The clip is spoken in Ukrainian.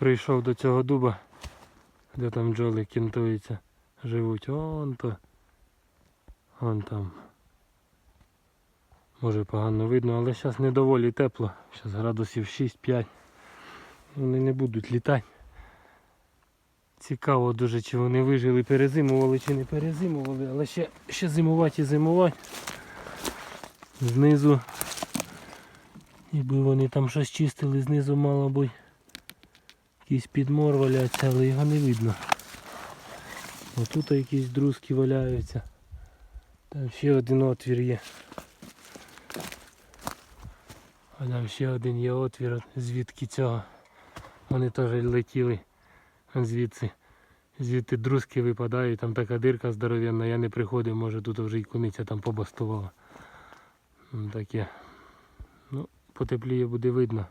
прийшов до цього дуба, де там бджоли кінтуються, живуть. Вон то. Вон там. Може погано видно, але зараз не доволі тепло. Зараз градусів 6-5. Вони не будуть літати. Цікаво дуже, чи вони вижили, перезимували чи не перезимували, але ще, ще зимувати і зимувати. Знизу. Якби вони там щось чистили, знизу мало бути якийсь підмор валяється, але його не видно. Отут якісь друзки валяються. Там ще один отвір є. А там ще один є отвір, звідки цього. Вони теж летіли звідси. Звідти друзки випадають, там така дирка здоровенна, я не приходив, може тут вже і куниця там побастувала. Таке. Ну, потепліє буде видно.